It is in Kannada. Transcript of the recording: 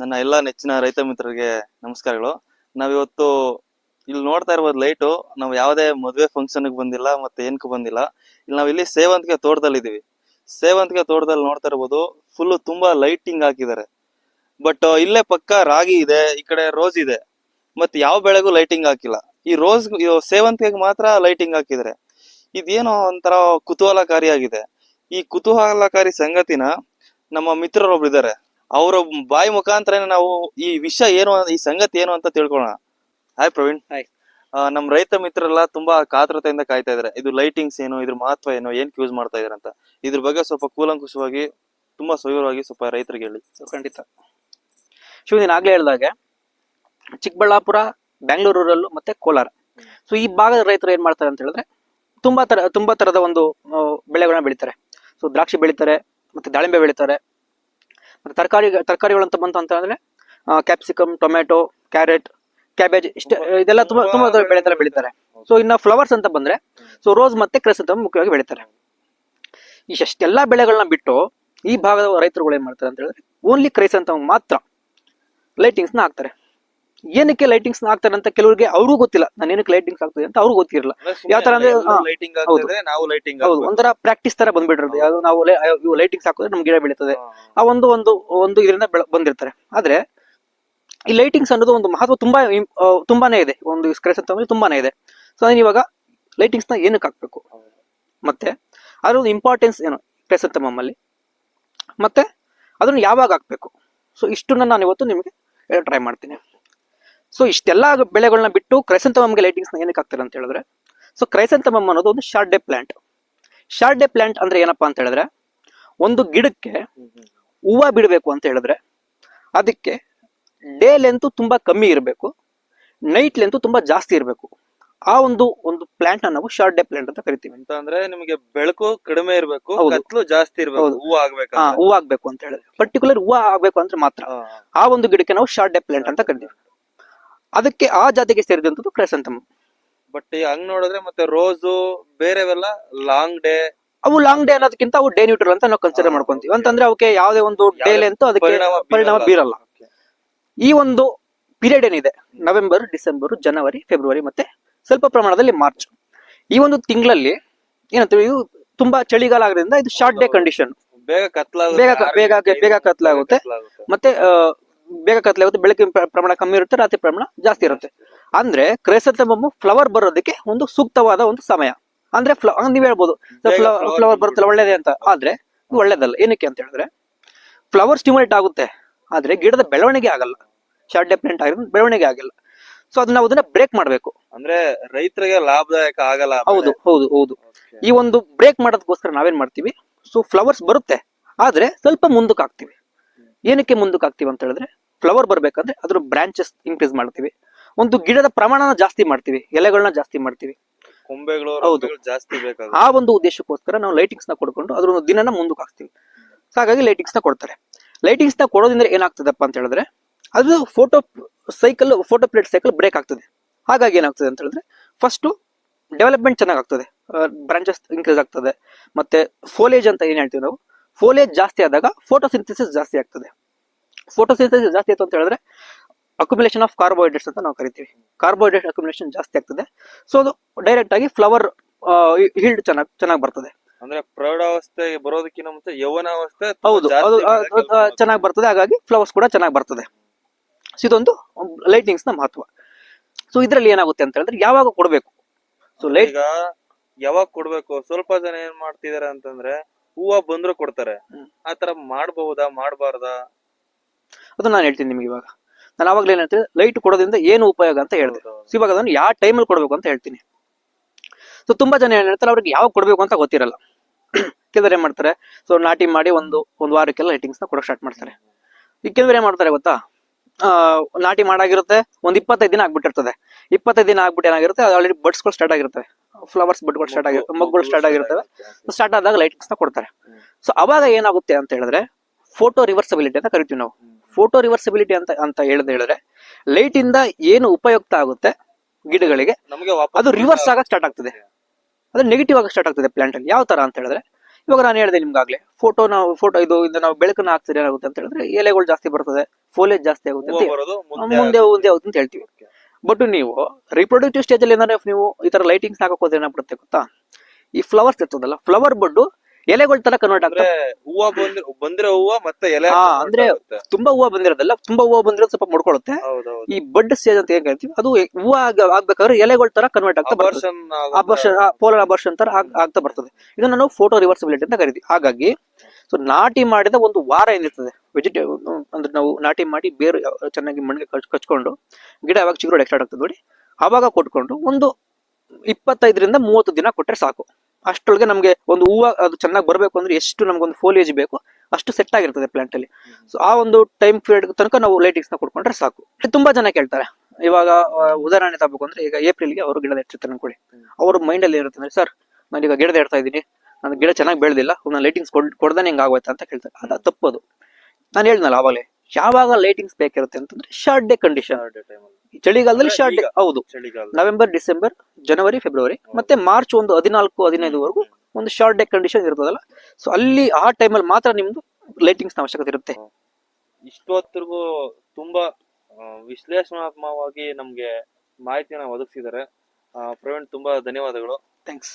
ನನ್ನ ಎಲ್ಲ ನೆಚ್ಚಿನ ರೈತ ಮಿತ್ರರಿಗೆ ನಮಸ್ಕಾರಗಳು. ನಾವಿವತ್ತು ಇಲ್ಲಿ ನೋಡ್ತಾ ಇರ್ಬೋದು ಲೈಟು ನಾವು ಯಾವುದೇ ಮದುವೆ ಫಂಕ್ಷನ್ಗೆ ಬಂದಿಲ್ಲ ಮತ್ತೆ ಏನಕ್ಕೂ ಬಂದಿಲ್ಲ. ಇಲ್ಲಿ ನಾವಿಲ್ಲಿ ಸೇವಂತಿಗೆ ತೋಟದಲ್ಲಿ ಇದೀವಿ ಸೇವಂತಿಗೆ ತೋಟದಲ್ಲಿ ನೋಡ್ತಾ ಇರ್ಬೋದು. ಫುಲ್ ತುಂಬಾ ಲೈಟಿಂಗ್ ಹಾಕಿದ್ದಾರೆ. ಬಟ್ ಇಲ್ಲೇ ಪಕ್ಕ ರಾಗಿ ಇದೆ, ಈ ಕಡೆ ರೋಸ್ ಇದೆ. ಮತ್ತೆ ಯಾವ ಬೆಳೆಗೂ ಲೈಟಿಂಗ್ ಹಾಕಿಲ್ಲ. ಈ ರೋಸ್ ಸೇವಂತಿಗೆಗೆ ಮಾತ್ರ ಲೈಟಿಂಗ್ ಹಾಕಿದ್ದಾರೆ. ಇದೇನೋ ಒಂಥರ ಕುತೂಹಲಕಾರಿಯಾಗಿದೆ. ಈ ಕುತೂಹಲಕಾರಿ ಸಂಗತಿನ ನಮ್ಮ ಮಿತ್ರರೊಬ್ರು ಇದ್ದಾರೆ. ಅವರ ಬಾಯಿ ಮುಖಾಂತರನೇ ನಾವು ಈ ವಿಷಯ ಏನು ಈ ಸಂಗತಿ ಏನು ಅಂತ ತಿಳ್ಕೊಳ್ಳೋಣ. ಹಾಯ್ ಪ್ರವೀಣ್. ಹಾಯ್ ನಮ್ಮ ನಮ್ ರೈತ ಮಿತ್ರರೆಲ್ಲ ತುಂಬಾ ಕಾತರತೆಯಿಂದ ಕಾಯ್ತಾ ಇದಾರೆ ಇದು ಲೈಟಿಂಗ್ಸ್ ಏನು ಇದ್ರ ಮಹತ್ವ ಏನು ಏನ್ ಯೂಸ್ ಮಾಡ್ತಾ ಇದಾರೆ ಅಂತ. ಇದ್ರ ಬಗ್ಗೆ ಸ್ವಲ್ಪ ಕೂಲಂಕುಷವಾಗಿ ತುಂಬಾ ಸವಿವರವಾಗಿ ಸ್ವಲ್ಪ ರೈತರಿಗೆ ಹೇಳಿ. ಖಂಡಿತ. ಶಿವ ನೀನು ಆಗ್ಲೇ ಹೇಳ್ದಾಗೆ ಚಿಕ್ಕಬಳ್ಳಾಪುರ ಬೆಂಗಳೂರಲ್ಲೂ ಮತ್ತೆ ಕೋಲಾರ. ಸೊ ಈ ಭಾಗದ ರೈತರು ಏನ್ ಮಾಡ್ತಾರೆ ಅಂತ ಹೇಳಿದ್ರೆ ತುಂಬಾ ತರ ತುಂಬಾ ತರದ ಒಂದು ಬೆಳೆಗಳನ್ನ ಬೆಳಿತಾರೆ. ಸೊ ದ್ರಾಕ್ಷಿ ಬೆಳಿತಾರೆ ಮತ್ತೆ ದಾಳಿಂಬೆ ಬೆಳಿತಾರೆ. ತರಕಾರಿ ತರಕಾರಿಗಳು ಅಂತ ಬಂತು ಅಂತ ಅಂದ್ರೆ ಕ್ಯಾಪ್ಸಿಕಮ್ ಟೊಮೆಟೊ ಕ್ಯಾರೆಟ್ ಕ್ಯಾಬೇಜ್ ಇಷ್ಟ ಇದೆಲ್ಲ ತುಂಬಾ ತುಂಬಾ ತರ ಬೆಳೀತಾರೆ ಬೆಳಿತಾರೆ. ಸೊ ಇನ್ನ ಫ್ಲವರ್ಸ್ ಅಂತ ಬಂದ್ರೆ ಸೊ ರೋಸ್ ಮತ್ತೆ ಕ್ರೆಸಂತ ಮುಖ್ಯವಾಗಿ ಬೆಳಿತಾರೆ. ಇಷ್ಟೆಲ್ಲಾ ಬೆಳೆಗಳನ್ನ ಬಿಟ್ಟು ಈ ಭಾಗದ ರೈತರುಗಳು ಏನ್ ಮಾಡ್ತಾರೆ ಅಂತ ಹೇಳಿದ್ರೆ ಓನ್ಲಿ ಕ್ರೈಸಂತ ಮಾತ್ರ ಲೈಟಿಂಗ್ಸ್ನ ಹಾಕ್ತಾರೆ. ಏನಕ್ಕೆ ಲೈಟಿಂಗ್ಸ್ ಹಾಕ್ತಾರೆ ಅಂತ ಕೆಲವರಿಗೆ ಅವ್ರಿಗೂ ಗೊತ್ತಿಲ್ಲ. ನಾನು ಏನಕ್ಕೆ ಲೈಟಿಂಗ್ಸ್ ಆಗ್ತದೆ ಅಂತ ಅವ್ರಿಗೂ ಗೊತ್ತಿರಲ್ಲ. ಯಾವ ತರ ಅಂದ್ರೆ, ಲೈಟಿಂಗ್ ನಾವು ಲೈಟಿಂಗ್ ಒಂಥರ ಪ್ರಾಕ್ಟೀಸ್ ತರ ಬಂದ್ಬಿಟ್ಟಿರೋದು. ಯಾವ್ದು ನಾವು ಲೈಟಿಂಗ್ಸ್ ಹಾಕಿದ್ರೆ ನಮ್ಗೆ ಗಿಡ ಬೆಳೀತದೆ. ಆ ಒಂದು ಒಂದು ಒಂದು ಇದರಿಂದ ಬಂದಿರ್ತಾರೆ. ಆದ್ರೆ ಈ ಲೈಟಿಂಗ್ಸ್ ಅನ್ನೋದು ಒಂದು ಮಹತ್ವ ತುಂಬಾ ತುಂಬಾನೇ ಇದೆ. ಒಂದು ಕ್ರೈಸಂತ ಅಂದ್ರೆ ತುಂಬಾನೇ ಇದೆ. ಸೊ ನಾನು ಇವಾಗ ಲೈಟಿಂಗ್ಸ್ನ ಏನಕ್ಕೆ ಹಾಕ್ಬೇಕು? ಮತ್ತೆ ಅದ್ರ ಒಂದು ಇಂಪಾರ್ಟೆನ್ಸ್ ಏನು ಕ್ರೈಸಂತಮಲ್ಲಿ ಮತ್ತೆ ಅದನ್ನು ಯಾವಾಗ ಹಾಕ್ಬೇಕು? ಸೊ ಇಷ್ಟನ್ನ ನಾನು ಇವತ್ತು ನಿಮಗೆ ಟ್ರೈ ಮಾಡ್ತೀನಿ. ಸೊ ಇಷ್ಟೆಲ್ಲ ಬೆಳೆಗಳನ್ನ ಬಿಟ್ಟು ಕ್ರೈಸಂತಮಮ್ಗೆ ಲೈಟಿಂಗ್ಸ್ನ ಏನಕ್ಕೆ ಹಾಕ್ತಾರೆ ಅಂತ ಹೇಳಿದ್ರೆ ಸೊ ಕ್ರೈಸಂತಮಮ್ ಅನ್ನೋದು ಒಂದು short day plant short day plant ಅಂದ್ರೆ ಏನಪ್ಪಾ ಅಂತ ಹೇಳಿದ್ರೆ ಒಂದು ಗಿಡಕ್ಕೆ ಹೂವು ಬಿಡಬೇಕು ಅಂತ ಹೇಳಿದ್ರೆ ಅದಕ್ಕೆ ಡೇ ಲೆಂತ್ ತುಂಬಾ ಕಮ್ಮಿ ಇರಬೇಕು ನೈಟ್ ಲೆಂತ್ ತುಂಬಾ ಜಾಸ್ತಿ ಇರಬೇಕು. ಆ ಒಂದು ಒಂದು ಪ್ಲಾಂಟ್ ನಾವು ಶಾರ್ಟ್ ಡೇ ಪ್ಲಾಂಟ್ ಅಂತ ಕರಿತೀವಿ. ಅಂತ ಅಂದ್ರೆ ನಿಮಗೆ ಬೆಳಕು ಕಡಿಮೆ ಇರಬೇಕು. ಕತ್ಲು ಜಾಸ್ತಿ ಇರಬೇಕು. ಹೂವು ಆಗ್ಬೇಕು ಹಾ ಹೂವು ಆಗ್ಬೇಕು ಅಂತ ಹೇಳಿದ್ರೆ. ಪರ್ಟಿಕ್ಯುಲರ್ ಹೂವು ಆಗ್ಬೇಕು ಅಂದ್ರೆ ಮಾತ್ರ. ಆ ಒಂದು ಗಿಡಕ್ಕೆ ನಾವು ಶಾರ್ಟ್ ಡೇ ಪ್ಲಾಂಟ್ ಅಂತ ಕರಿತೀವಿ. ಅದಕ್ಕೆ ಆ ಜಾತಿಗೆ ಸೇರಿದಂತದ್ದು ಕ್ರೈಸಂತಮ್ ಬಟ್ ಹಂಗ್ ನೋಡಿದ್ರೆ ಮತ್ತೆ ರೋಸು ಬೇರೆವೆಲ್ಲ ಲಾಂಗ್ ಡೇ ಅವು ಲಾಂಗ್ ಡೇ ಅನ್ನೋದಕ್ಕಿಂತ ಅವು ಡೇ ನ್ಯೂಟ್ರಲ್ ಅಂತ ನಾವು ಕನ್ಸಿಡರ್ ಮಾಡ್ಕೊಂತೀವಿ. ಅಂತಂದ್ರೆ ಅವಕ್ಕೆ ಯಾವುದೇ ಒಂದು ಡೇ ಲೆಂತ್ ಅದಕ್ಕೆ ಪರಿಣಾಮ ಬೀರಲ್ಲ. ಈ ಒಂದು ಪೀರಿಯಡ್ ಏನಿದೆ? ನವೆಂಬರ್ ಡಿಸೆಂಬರ್ ಜನವರಿ ಫೆಬ್ರವರಿ ಮತ್ತೆ ಸ್ವಲ್ಪ ಪ್ರಮಾಣದಲ್ಲಿ ಮಾರ್ಚ್ ಈ ಒಂದು ತಿಂಗಳಲ್ಲಿ ಏನಂತೀವಿ ಇದು ತುಂಬಾ ಚಳಿಗಾಲ ಆಗೋದ್ರಿಂದ ಇದು ಶಾರ್ಟ್ ಡೇ ಕಂಡೀಷನ್ ಬೇಗ ಬೇಗ ಬೇಗ ಬೇಗ ಕತ್ಲಾಗುತ್ತೆ. ಮತ್ತೆ ಆ, ಕತ್ಲೆ ಆಗುತ್ತೆ ಬೆಳಕಿನ ಪ್ರ- ಪ್ರಮಾಣ ಕಮ್ಮಿ ಇರುತ್ತೆ ರಾತ್ರಿ ಪ್ರಮಾಣ ಜಾಸ್ತಿ ಇರುತ್ತೆ. ಅಂದ್ರೆ ಕ್ರೈಸಂತಮಮ್ ಫ್ಲವರ್ ಬರೋದಕ್ಕೆ ಒಂದು ಸೂಕ್ತವಾದ ಒಂದು ಸಮಯ. ಅಂದ್ರೆ ನೀವ್ ಹೇಳ್ಬೋದು. ಬೇಗ ಫ್ಲವರ್ ಬರುತ್ತಲ್ಲ ಒಳ್ಳೇದೇ ಅಂತ. ಆದ್ರೆ ಒಳ್ಳೇದಲ್ಲ. ಏನಕ್ಕೆ ಅಂತ ಹೇಳಿದ್ರೆ ಫ್ಲವರ್ ಸ್ಟಿಮುಲೇಟ್ ಆಗುತ್ತೆ. ಆದ್ರೆ ಗಿಡದ ಬೆಳವಣಿಗೆ ಆಗಲ್ಲ. ಶಾರ್ಟ್ ಡೆಫಿನೆಂಟ್ ಆಗಿ ಆಗಿರೋದು ಬೆಳವಣಿಗೆ ಆಗಿಲ್ಲ. ಸೊ ಅದನ್ನ ನಾವು ಅದನ್ನ ಬ್ರೇಕ್ ಮಾಡ್ಬೇಕು. ಅಂದ್ರೆ ರೈತರಿಗೆ ಲಾಭದಾಯಕ ಆಗಲ್ಲ ಹೌದು ಹೌದು ಹೌದು. ಈ ಒಂದು ಬ್ರೇಕ್ ಮಾಡೋದಕ್ಕೋಸ್ಕರ ನಾವೇನ್ ಮಾಡ್ತೀವಿ? ಸೊ ಫ್ಲವರ್ಸ್ ಬರುತ್ತೆ. ಆದ್ರೆ ಸ್ವಲ್ಪ ಮುಂದಕ್ಕೆ ಹಾಕ್ತಿವಿ ಏನಕ್ಕೆ ಮುಂದಕ್ಕೆ ಹಾಕ್ತಿವಿ ಅಂತ ಹೇಳಿದ್ರೆ ಫ್ಲವರ್ ಬರ್ಬೇಕಂದ್ರೆ ಅದ್ರ ಬ್ರಾಂಚಸ್ ಇನ್ಕ್ರೀಸ್ ಮಾಡ್ತೀವಿ. ಒಂದು ಗಿಡದ ಪ್ರಮಾಣನ ಜಾಸ್ತಿ ಮಾಡ್ತೀವಿ ಎಲೆಗಳನ್ನ ಜಾಸ್ತಿ ಮಾಡ್ತೀವಿ. ಕೊಂಬೆಗಳು ಹೌದು. ಜಾಸ್ತಿ ಬೇಕಾಗುತ್ತೆ. ಆ ಒಂದು ಉದ್ದೇಶಕ್ಕೋಸ್ಕರ ನಾವು ಲೈಟಿಂಗ್ಸ್ನ ಕೊಡ್ಕೊಂಡು ಅದ್ರ ಒಂದು ದಿನನ ಮುಂದಕ್ಕೆ ಹಾಕ್ತೀವಿ ಹಾಗಾಗಿ ಲೈಟಿಂಗ್ಸ್ನ ಕೊಡ್ತಾರೆ. ಲೈಟಿಂಗ್ಸ್ನ ಕೊಡೋದ್ರಿಂದ ಏನಾಗ್ತದಪ್ಪ ಅಂತ ಹೇಳಿದ್ರೆ ಅದು photo cycle photo plate cycle break ಆಗ್ತದೆ. ಹಾಗಾಗಿ ಏನಾಗ್ತದೆ ಅಂತ ಹೇಳಿದ್ರೆ ಫಸ್ಟ್ ಡೆವಲಪ್ಮೆಂಟ್ ಚೆನ್ನಾಗಿ ಆಗ್ತದೆ. ಬ್ರಾಂಚಸ್ ಇನ್ಕ್ರೀಸ್ ಆಗ್ತದೆ. ಮತ್ತೆ ಫೋಲೇಜ್ ಅಂತ ಏನ್ ಹೇಳ್ತೀವಿ ನಾವು? ಫೋಲೇಜ್ ಜಾಸ್ತಿ ಆದಾಗ ಫೋಟೋ ಸಿಂಥೆಸಿಸ್ ಜಾಸ್ತಿ ಆಗ್ತದೆ. ಫೋಟೋಸಿಂಥಸಿಸ್ ಜಾಸ್ತಿ ಆಯ್ತು ಅಂತ ಹೇಳಿದ್ರೆ ಅಕ್ಯುಮುಲೇಷನ್ ಆಫ್ ಕಾರ್ಬೋಹೈಡ್ರೇಟ್ಸ್ ಅಂತ ನಾವು ಕರಿತೀವಿ. ಕಾರ್ಬೋಹೈಡ್ರೇಟ್ ಅಕ್ಯುಮುಲೇಷನ್ ಜಾಸ್ತಿ ಆಗ್ತದೆ. ಸೊ ಅದು ಡೈರೆಕ್ಟ್ ಆಗಿ ಫ್ಲವರ್ ಹಿಲ್ಡ್ ಚೆನ್ನಾಗಿ ಚೆನ್ನಾಗಿ ಬರ್ತದೆ. ಅಂದ್ರೆ ಪ್ರೌಢಾವಸ್ಥೆ ಬರೋದಕ್ಕಿಂತ ಮುಂಚೆ ಯೌವನಾವಸ್ಥೆ ಹೌದು ಅದು ಚೆನ್ನಾಗಿ ಬರ್ತದೆ. ಹಾಗಾಗಿ ಫ್ಲವರ್ಸ್ ಕೂಡ ಚೆನ್ನಾಗಿ ಬರ್ತದೆ. ಸೊ ಇದೊಂದು ಲೈಟಿಂಗ್ಸ್ನ ಮಹತ್ವ. ಸೊ ಇದ್ರಲ್ಲಿ ಏನಾಗುತ್ತೆ ಅಂತ ಹೇಳಿದ್ರೆ ಯಾವಾಗ ಕೊಡಬೇಕು? ಸೊ ಲೈಟ್ ಈಗ ಯಾವಾಗ ಕೊಡ್ಬೇಕು? ಸ್ವಲ್ಪ ಜನ ಏನ್ ಮಾಡ್ತಿದಾರೆ ಅಂತಂದ್ರೆ ಹೂವ ಬಂದ್ರು ಕೊಡ್ತಾರೆ. ಆತರ ಮಾಡಬಹುದಾ? ಮಾಡ್ಬಾರ್ದಾ? ಅದು ನಾನು ಹೇಳ್ತೀನಿ ನಿಮ್ಗೆ ಇವಾಗ. ನಾನು ಅವಾಗಲೇ ಏನಂತ ಹೇಳ್ತೀನಿ ಲೈಟ್ ಕೊಡೋದ್ರಿಂದ ಏನು ಉಪಯೋಗ ಅಂತ ಹೇಳಿದೆ. ಸೊ ಇವಾಗ ಅದನ್ನು ಯಾವ ಟೈಮಲ್ಲಿ ಕೊಡಬೇಕು ಅಂತ ಹೇಳ್ತೀನಿ. ಸೊ ತುಂಬಾ ಜನ ಏನು ಹೇಳ್ತಾರೆ ಅವ್ರಿಗೆ ಯಾವಾಗ ಕೊಡಬೇಕು ಅಂತ ಗೊತ್ತಿರಲ್ಲ. ಕೆಲವರು ಏನು ಮಾಡ್ತಾರೆ ಸೊ ನಾಟಿ ಮಾಡಿ ಒಂದು ಒಂದು ವಾರಕ್ಕೆಲ್ಲ ಲೈಟಿಂಗ್ಸ್ನ ಕೊಡೋಕೆ ಸ್ಟಾರ್ಟ್ ಮಾಡ್ತಾರೆ. ಈಗ ಕೆಲವರು ಏನ್ ಮಾಡ್ತಾರೆ ಗೊತ್ತಾ? ಆ, ನಾಟಿ ಮಾಡಾಗಿರುತ್ತೆ ಒಂದು ಇಪ್ಪತ್ತೈದು ದಿನ ಆಗ್ಬಿಟ್ಟಿರ್ತದೆ. ಇಪ್ಪತ್ತೈದು ದಿನ ಆಗ್ಬಿಟ್ಟು ಏನಾಗಿರುತ್ತೆ ಅದು ಆಲ್ರೆಡಿ ಬಡ್ಸ್ಗಳು ಸ್ಟಾರ್ಟ್ ಆಗಿರ್ತವೆ ಫ್ಲವರ್ಸ್ ಬಡ್ಗಳು ಸ್ಟಾರ್ಟ್ ಆಗಿರುತ್ತೆ ಮಗ್ಗಳು ಸ್ಟಾರ್ಟ್ ಆಗಿರ್ತವೆ. ಸ್ಟಾರ್ಟ್ ಆದಾಗ ಲೈಟಿಂಗ್ಸ್ನ ನ ಕೊಡ್ತಾರೆ. ಸೊ ಅವಾಗ ಏನಾಗುತ್ತೆ ಅಂತ ಹೇಳಿದ್ರೆ ಫೋಟೋ ರಿವರ್ಸಬಿಲಿಟಿ ಅಂತ ಕರಿತೀವಿ ನಾವು. ಫೋಟೋ ರಿವರ್ಸಿಬಿಲಿಟಿ ಅಂತ ಅಂತ ಹೇಳದ್ ಹೇಳಿದ್ರೆ ಲೈಟ್ ಇಂದ ಏನು ಉಪಯುಕ್ತ ಆಗುತ್ತೆ ಗಿಡಗಳಿಗೆ ನಮಗೆ ಅದು ರಿವರ್ಸ್ ಆಗಕ್ಕೆ ಸ್ಟಾರ್ಟ್ ಆಗ್ತದೆ. ಅದು ನೆಗೆಟಿವ್ ಆಗಿ ಸ್ಟಾರ್ಟ್ ಆಗ್ತದೆ ಪ್ಲಾಂಟ್ ಅಲ್ಲಿ. ಯಾವ ತರ ಅಂತ ಹೇಳಿದ್ರೆ ಇವಾಗ ನಾನು ಹೇಳಿದೆ ನಿಮ್ಗಾಗ್ಲೇ ಫೋಟೋ ನಾವು ಫೋಟೋ ಇದು ಇಂದ ನಾವು ಬೆಳಕನ್ನ ಹಾಕ್ತಾರೆ ಏನಾಗುತ್ತೆ ಅಂತ ಹೇಳಿದ್ರೆ ಎಲೆಗಳು ಜಾಸ್ತಿ ಬರ್ತದೆ ಫೋಲೇಜ್ ಜಾಸ್ತಿ ಆಗುತ್ತೆ ಮುಂದೆ ಮುಂದೆ ಆಗುತ್ತೆ. ಅಂತ ಹೇಳ್ತೀವಿ. ಬಟ್ ನೀವು ರಿಪ್ರೊಡಕ್ಟಿವ್ ಸ್ಟೇಜ್ ಅಲ್ಲಿ ಏನಾದ್ರೆ ನೀವು ಈ ತರ ಲೈಟಿಂಗ್ಸ್ ಹಾಕೋದ್ರೆ ಏನಾಗ್ಬಿಡುತ್ತೆ ಗೊತ್ತಾ? ಈ ಫ್ಲವರ್ಸ್ ಇರ್ತದಲ್ಲ ಫ್ಲವರ್ ಬಡ್ಡು ಎಲೆಗಳ ತರ ಕನ್ವರ್ಟ್ ಅಂದ್ರೆ ಆಗ್ತದೆ ಹೂವ ಬಂದಿರೋ ಬಂದಿರೋ ಹೂವ ಮತ್ತೆ ಎಲೆ ಹಾ, ಅಂದ್ರೆ ತುಂಬಾ ಹೂವು ಬಂದಿರೋದಲ್ಲ ತುಂಬಾ ಹೂವು ಬಂದಿರೋದು ಸ್ವಲ್ಪ ಮುಡ್ಕೊಳ್ಳುತ್ತೆ ಹೌದೌದು. ಈ ಬಡ್ ಸ್ಟೇಜ್ ಅಂತ ಏನ್ ಕರಿತೀವಿ ಅದು ಹೂವು ಆಗ- ಆಗ್ಬೇಕಾದ್ರೆ ಎಲೆಗಳ ತರ ಕನ್ವರ್ಟ್ ಆಗ್ತಾ ಬರ್ತದೆ. ಅಬರ್ಷನ್ ಅಬರ್ಷನ್ ಪೋಲರ್ ಅಬರ್ಷನ್ ತರ ಆಗ್- ಆಗ್ತಾ ಬರ್ತದೆ. ಇದನ್ನ ನಾವು ಫೋಟೋ ರಿವರ್ಸಿಬಿಲಿಟಿ ಅಂತ ಕರಿತೀವಿ. ಹಾಗಾಗಿ ಸೊ ನಾಟಿ ಮಾಡಿದ ಒಂದು ವಾರ ಏನಿರ್ತದೆ ವೆಜಿಟೇಬಲ್ ಅಂದ್ರೆ ನಾವು ನಾಟಿ ಮಾಡಿ ಬೇರು ಯಾವ- ಚೆನ್ನಾಗಿ ಮಣ್ಣಿಗೆ ಕಚ್ ಕಚ್ಕೊಂಡು ಗಿಡ ಯಾವಾಗ ಚಿಗುರು ಎಕ್ಸ್ಟ್ರಾಕ್ಟ್ ಆಗ್ತದೆ ನೋಡಿ ಅವಾಗ ಕೊಟ್ಕೊಂಡು ಒಂದು ಇಪ್ಪತ್ತೈದರಿಂದ ಮೂವತ್ತು ದಿನ ಕೊಟ್ರೆ ಸಾಕು. ಅಷ್ಟರೊಳಗೆ ನಮಗೆ ಒಂದು ಹೂವು ಅದು ಚೆನ್ನಾಗಿ ಬರಬೇಕು ಅಂದ್ರೆ ಎಷ್ಟು ನಮ್ಗೊಂದು ಫೋಲಿಯೇಜ್ ಬೇಕು, ಅಷ್ಟು ಸೆಟ್ ಆಗಿರ್ತದೆ ಪ್ಲಾಂಟ್ ಅಲ್ಲಿ. ಸೊ ಆ ಒಂದು ಟೈಮ್ ಪೀರಿಯಡ್ ತನಕ ನಾವು ಲೈಟಿಂಗ್ಸ್ನ ಕೊಟ್ಕೊಂಡ್ರೆ ಸಾಕು. ತುಂಬಾ ಜನ ಕೇಳ್ತಾರೆ, ಇವಾಗ ಉದಾಹರಣೆ ತಗೋಬೇಕು ಅಂದ್ರೆ ಈಗ ಏಪ್ರಿಲ್ಗೆ ಅವರು ಗಿಡದ ಹೆಚ್ಚುತ್ತೆ ಅನ್ಕೊಳ್ಳಿ. ಅವ್ರ ಮೈಂಡ್ ಅಲ್ಲಿ ಇರುತ್ತೆ ಅಂದ್ರೆ ಸರ್ ಈಗ ಗಿಡದ ಇಡ್ತಾ ಇದ್ದೀನಿ ನನ್ನ ಗಿಡ ಚೆನ್ನಾಗಿ ಬೆಳೆದಿಲ್ಲ ನಾನು ಲೈಟಿಂಗ್ಸ್ ಕೊಡ್, ಕೊಡ್ದಾನೆ ಹಿಂಗ್ ಆಗೋಯ್ತಾ? ಅಂತ ಕೇಳ್ತಾರೆ. ಅದು ತಪ್ಪದು. ನಾನು ಹೇಳಿದ್ನಲ್ಲ ಆವಾಗಲೇ ಯಾವಾಗ ಲೈಟಿಂಗ್ಸ್ ಬೇಕಿರುತ್ತೆ ಅಂತಂದ್ರೆ ಶಾರ್ಟ್ ಡೇ ಕಂಡೀಷನ್ ಚಳಿಗಾಲದಲ್ಲಿ ಶಾರ್ಟ್ ಡೇ. ಹೌದು. ನವೆಂಬರ್ ಡಿಸೆಂಬರ್ ಜನವರಿ ಫೆಬ್ರವರಿ ಮತ್ತೆ ಮಾರ್ಚ್ ಒಂದು ಹದಿನಾಲ್ಕು ಹದಿನೈದುವರೆಗೂ ಒಂದು ಶಾರ್ಟ್ ಡೇ ಕಂಡೀಷನ್ ಇರ್ತದಲ್ಲ ಸೊ ಅಲ್ಲಿ ಆ ಟೈಮಲ್ಲಿ ಮಾತ್ರ ನಿಮ್ದು ಲೈಟಿಂಗ್ಸ್ ಅವಶ್ಯಕತೆ ಇರುತ್ತೆ. ಇಷ್ಟೊತ್ತಿಗೂ ತುಂಬಾ ವಿಶ್ಲೇಷಣಾತ್ಮಕವಾಗಿ ನಮ್ಗೆ ಮಾಹಿತಿಯನ್ನ ಒದಗಿಸಿದ್ದಾರೆ. ಪ್ರವೀಣ್ ತುಂಬಾ ಧನ್ಯವಾದಗಳು. ಥ್ಯಾಂಕ್ಸ್